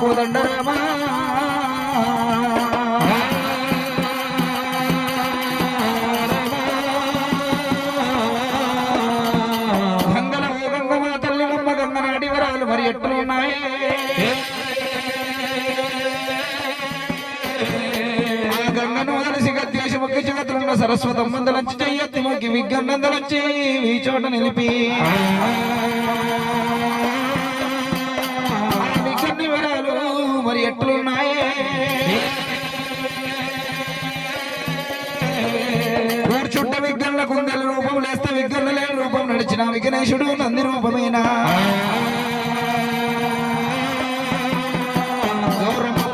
కోదండరామా. మరి ఎట్లున్నాయి గంగను అలసి గద్దేశముఖి చేతులున్న సరస్వతమ్మందలంచి చెయ్యత్తి మొక్కి విగ్గన్నందలంచి ఈ చోట నిలిపి. ఎట్లున్నాయే? చుట్ట విఘ్నుల రూపం లేస్తే విఘ్నలు లేని రూపం నడిచిన విఘ్నేశుడు నంది రూపమేనా?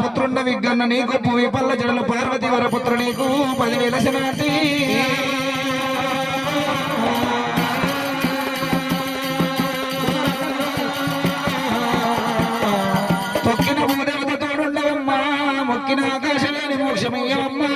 పుత్రుండ విఘ్న నీకు పూవి పల్ల జడలు పార్వతి వరపుత్ర నీకు పదివేల శనాటి నాకు ఆకాశలేని మోక్షమయ్యమ్మా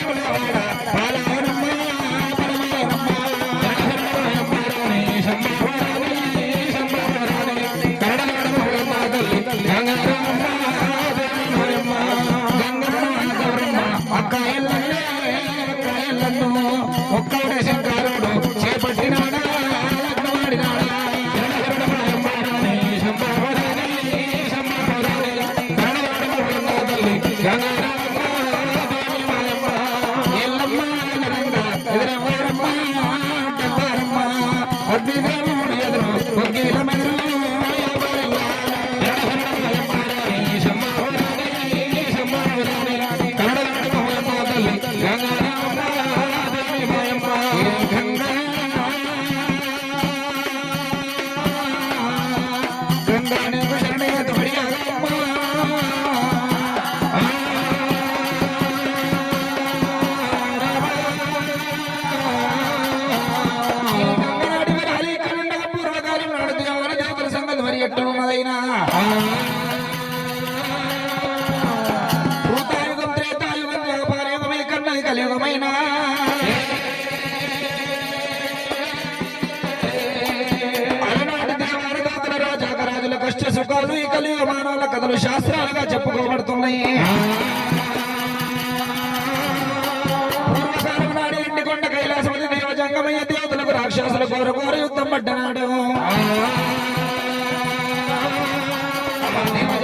Thank you. రకమైన దేవతలకు రాక్షసుల కోర కోర యుద్ధం పడ్డనాడు.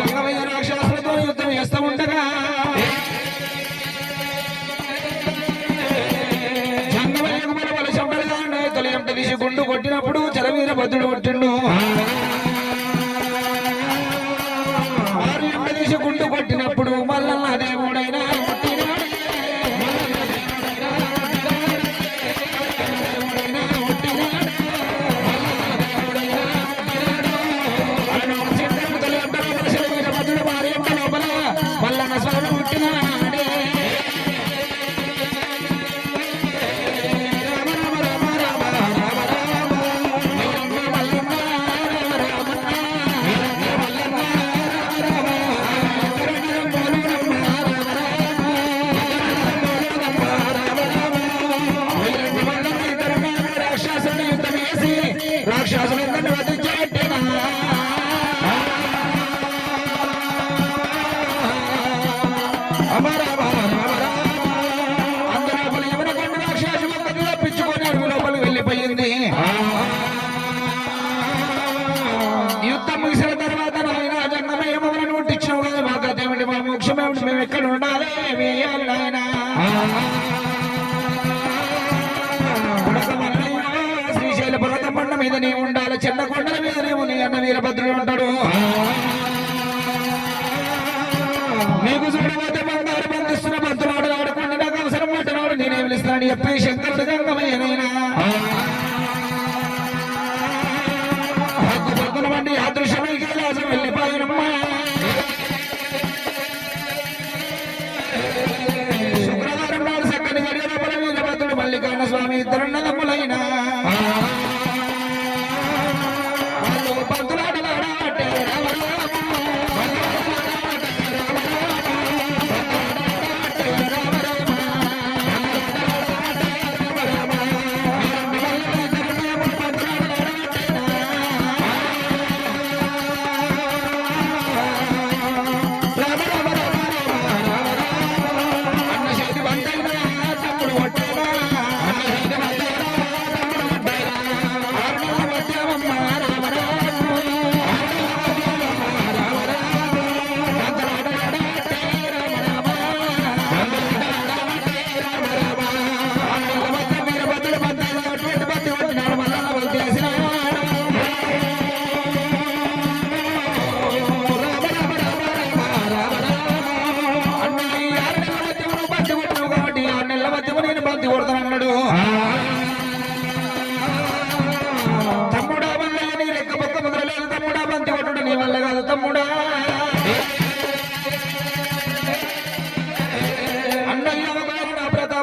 రకమైన రాక్షసులతో యుద్ధం చేస్తూ ఉండగా గుండు కొట్టినప్పుడు చలవీర భద్రుడు కొట్టిండు నీకు చూడబోతే బంగారు బంధిస్తున్న బంధువాడు ఆడుకుంటే నాకు అవసరం ఉంటున్నాడు నేనే పిలుస్తాను. ఎప్పై శంకరుడు గంగమయ్యనైనా హక్కు పక్కన వండి అదృశ్యమై కైలాసం వెళ్ళిపోయినమ్మా. శుక్రవారం నాడు చక్కని గడియ లోపల వీరభద్రుడు మల్లికార్ణ స్వామి ఇద్దరున్న తమ్ములైనా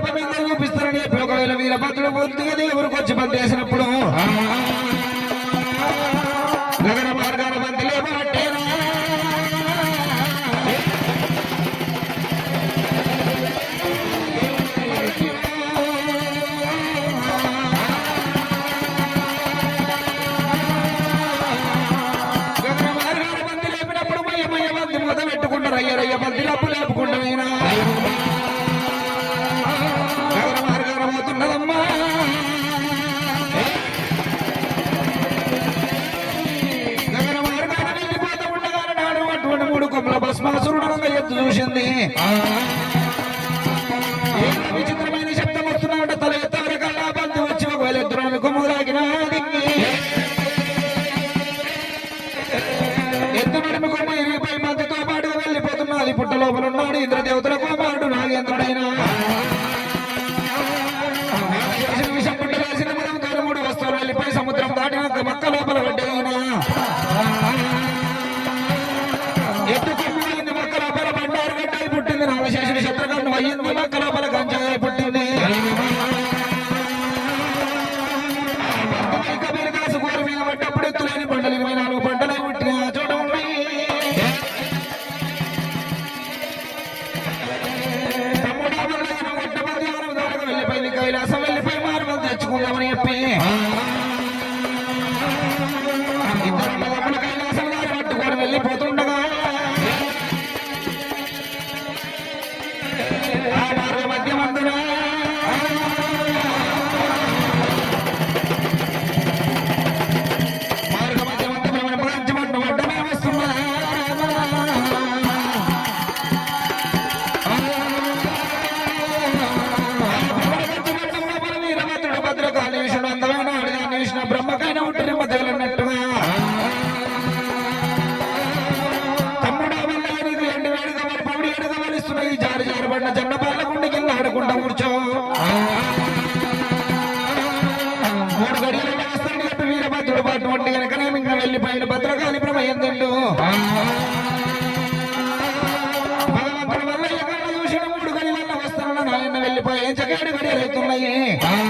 చూపిస్తారని చెప్పి ఒకవేళ వీరభద్రుడు పూర్తిగా దేవుడికి వచ్చి పనిచేసినప్పుడు ને. கடவுளே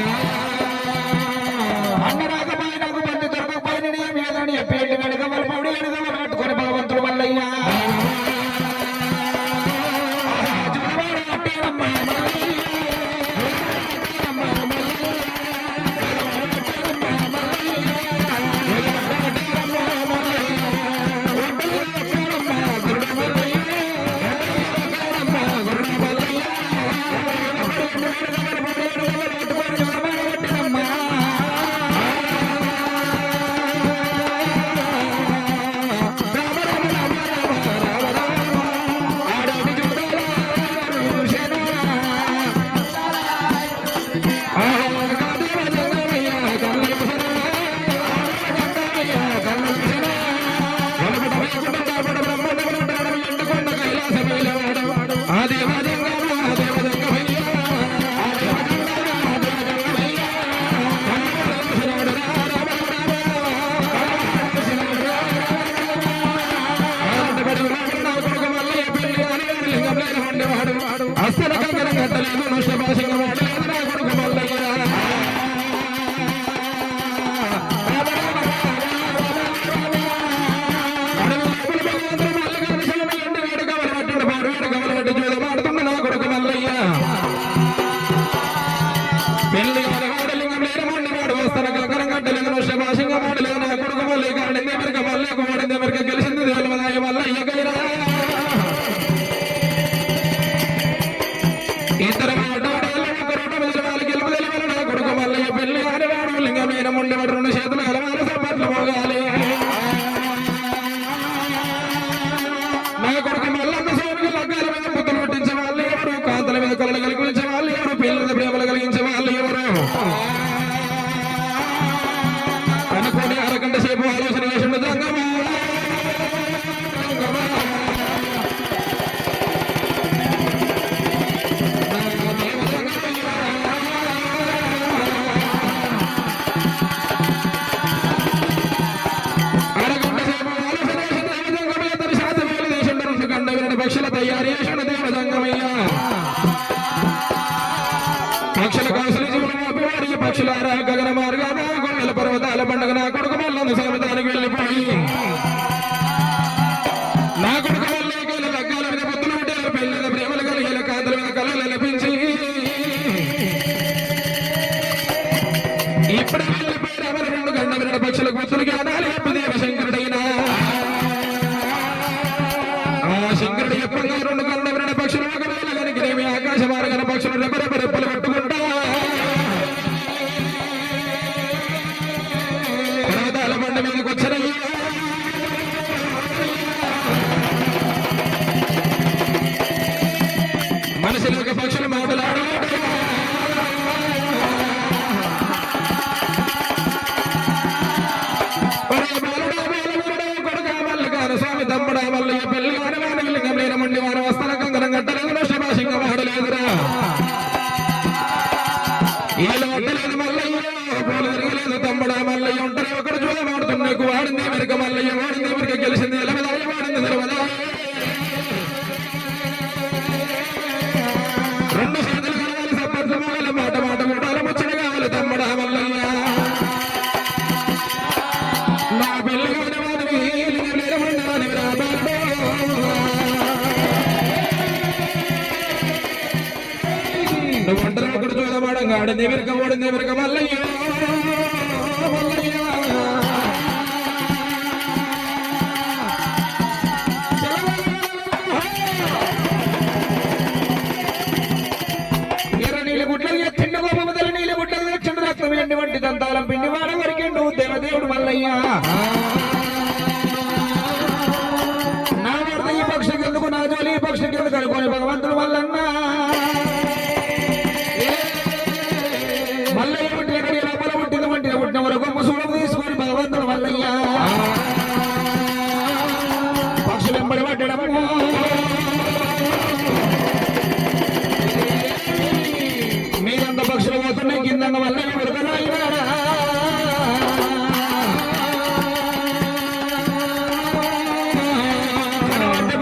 तैयारियां నువ్వు ఒంటరి ఒకటి చూడబడం ఆడింది వెనుక ఓడింది వెనుక మల్లయ్యో. దంతాలం పిండి వాడ వరకెండు దేవదేవుడు మల్లయ్యా. కాకుండా కింద వల్ల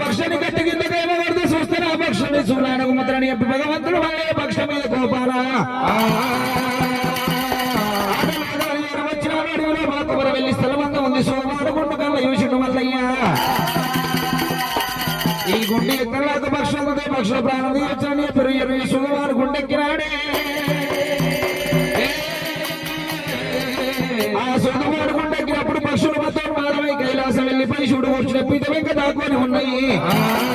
పక్షాన్ని గట్టి కింద కైమవర్తి చూస్తున్న ఆ పక్షాన్ని చూడడానికి ముద్రని చెప్పి భగవంతుడు వాళ్ళ పక్షం మీద కోపాలా? వచ్చిన అడవిలో మాతవర వెళ్ళి స్థలమంతా ఉంది. సోమాడుకుంటు కళ్ళ యూషుడు మల్లయ్యా. ఈ గుండె ఎక్కడ పక్షులు పక్షుల ప్రాణం తీర్చని పెరుగు సుగవారు గుండెక్కినాడు कुछ नहीं पीते हैं कि नहीं।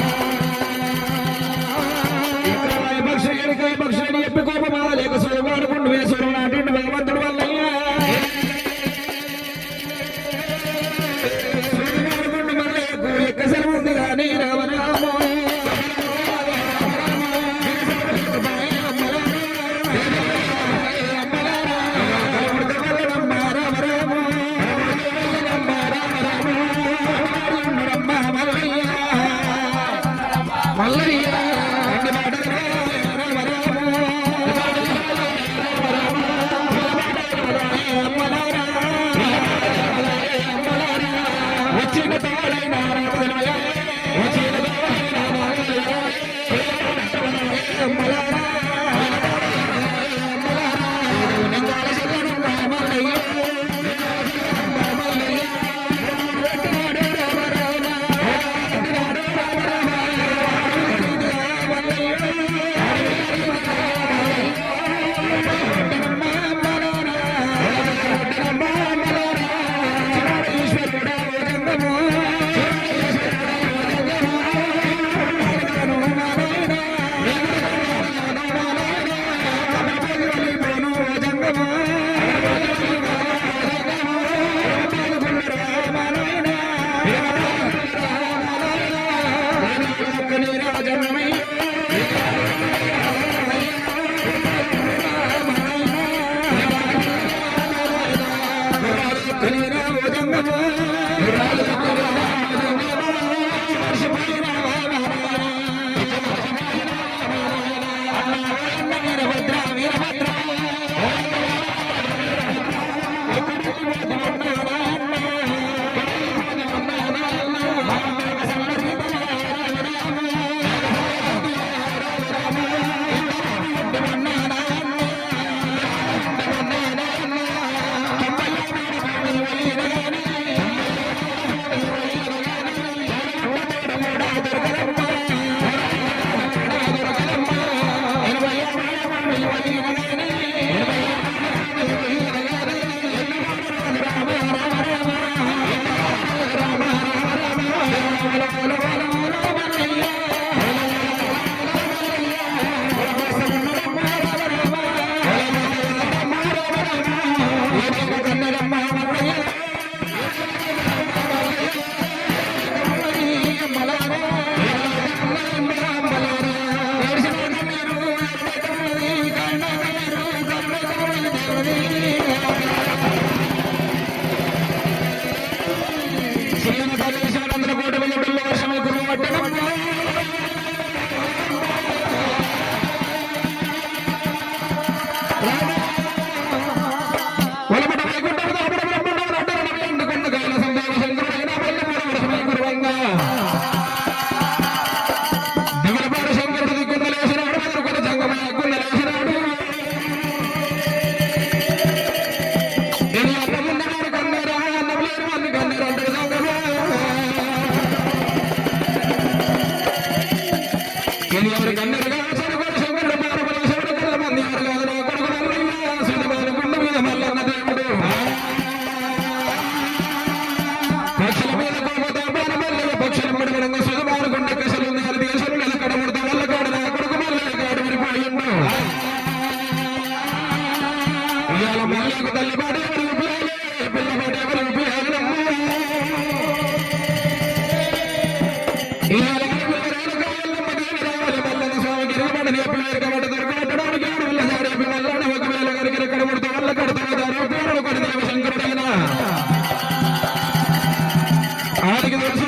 ആദ്യം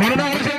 মনোনয়ন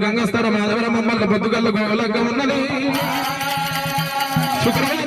శనివారం నాడు గంగస్థానం ఆదివారం మమ్మల్ని పొద్దుగల్ల గోలగ్గ ఉన్నది. శుక్రవారం